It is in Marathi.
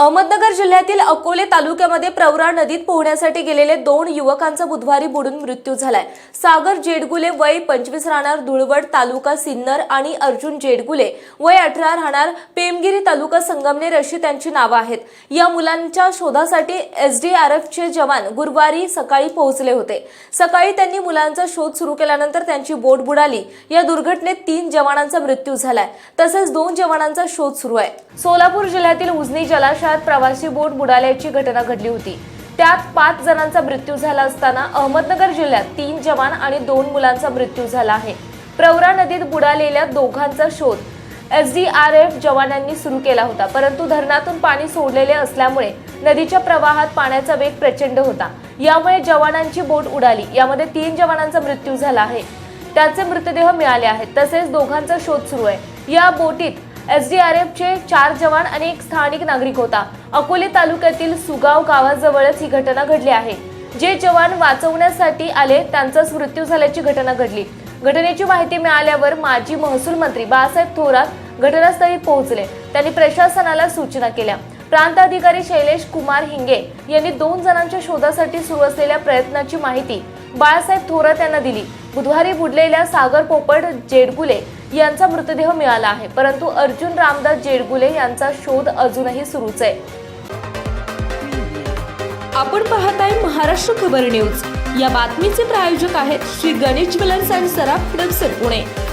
अहमदनगर जिल्ह्यातील अकोले तालुक्यामध्ये प्रवरा नदीत पोहण्यासाठी गेलेले दोन युवकांचा बुधवारी बुडून मृत्यू झालाय. सागर जेडगुले वय पंचवीस राहणार धुळवड तालुका सिन्नर आणि अर्जुन जेडगुले वय अठरा राहणार पेमगिरी तालुका संगमनेर अशी त्यांची नावं आहेत. या मुलांच्या शोधासाठी एसडीआरएफचे जवान गुरुवारी सकाळी पोहोचले होते. सकाळी त्यांनी मुलांचा शोध सुरू केल्यानंतर त्यांची बोट बुडाली. या दुर्घटनेत तीन जवानांचा मृत्यू झालाय. तसेच दोन जवानांचा शोध सुरू आहे. सोलापूर जिल्ह्यातील उजनी जलाशयात प्रवासी बोट बुडाल्याची घटना घडली होती. त्यात पाच जणांचा मृत्यू झाला असताना अहमदनगर जिल्ह्यात तीन जवान आणि दोन मुलांचा मृत्यू झाला आहे. प्रवरा नदीत बुडालेल्या दोघांचा शोध एसडीआरएफ जवानांनी सुरू केला होता परंतु धरणातून पाणी सोडलेले असल्यामुळे नदीच्या प्रवाहात पाण्याचा वेग प्रचंड होता. यामुळे जवानांची बोट उडाली यामध्ये तीन जवानांचा मृत्यू झाला आहे. त्याचे मृतदेह मिळाले आहेत तसेच दोघांचा शोध सुरू आहे. या बोटीत एसडीआरएफचे चार जवान आणि एक स्थानिक नागरिक होता. अकोले तालुक्यातील सुगाव गावाजवळच ही घटना घडली आहे. जे जवान वाचवण्यासाठी आले त्यांचाच मृत्यू झाल्याची घटना घडली. घटनेची माहिती मिळाल्यावर माजी महसूल मंत्री बाळासाहेब थोरात घटनास्थळी पोहोचले. त्यांनी प्रशासनाला सूचना केल्या. प्रांताधिकारी शैलेश कुमार हिंगे यांनी दोन जणांच्या शोधासाठी सुरू असलेल्या प्रयत्नाची माहिती बाळासाहेब थोरात यांना दिली. बुधवारी बुडलेल्या सागर पोपट जेडगुले यांचा मृतदेह मिळाला आहे. परंतु अर्जुन रामदास जेडगुले यांचा शोध अजूनही सुरूच आहे. आपण पाहत आहे महाराष्ट्र खबर न्यूज. या बातमीचे प्रायोजक आहेत श्री गणेश ज्वेलर्स अँड सराफ हडपसर पुणे.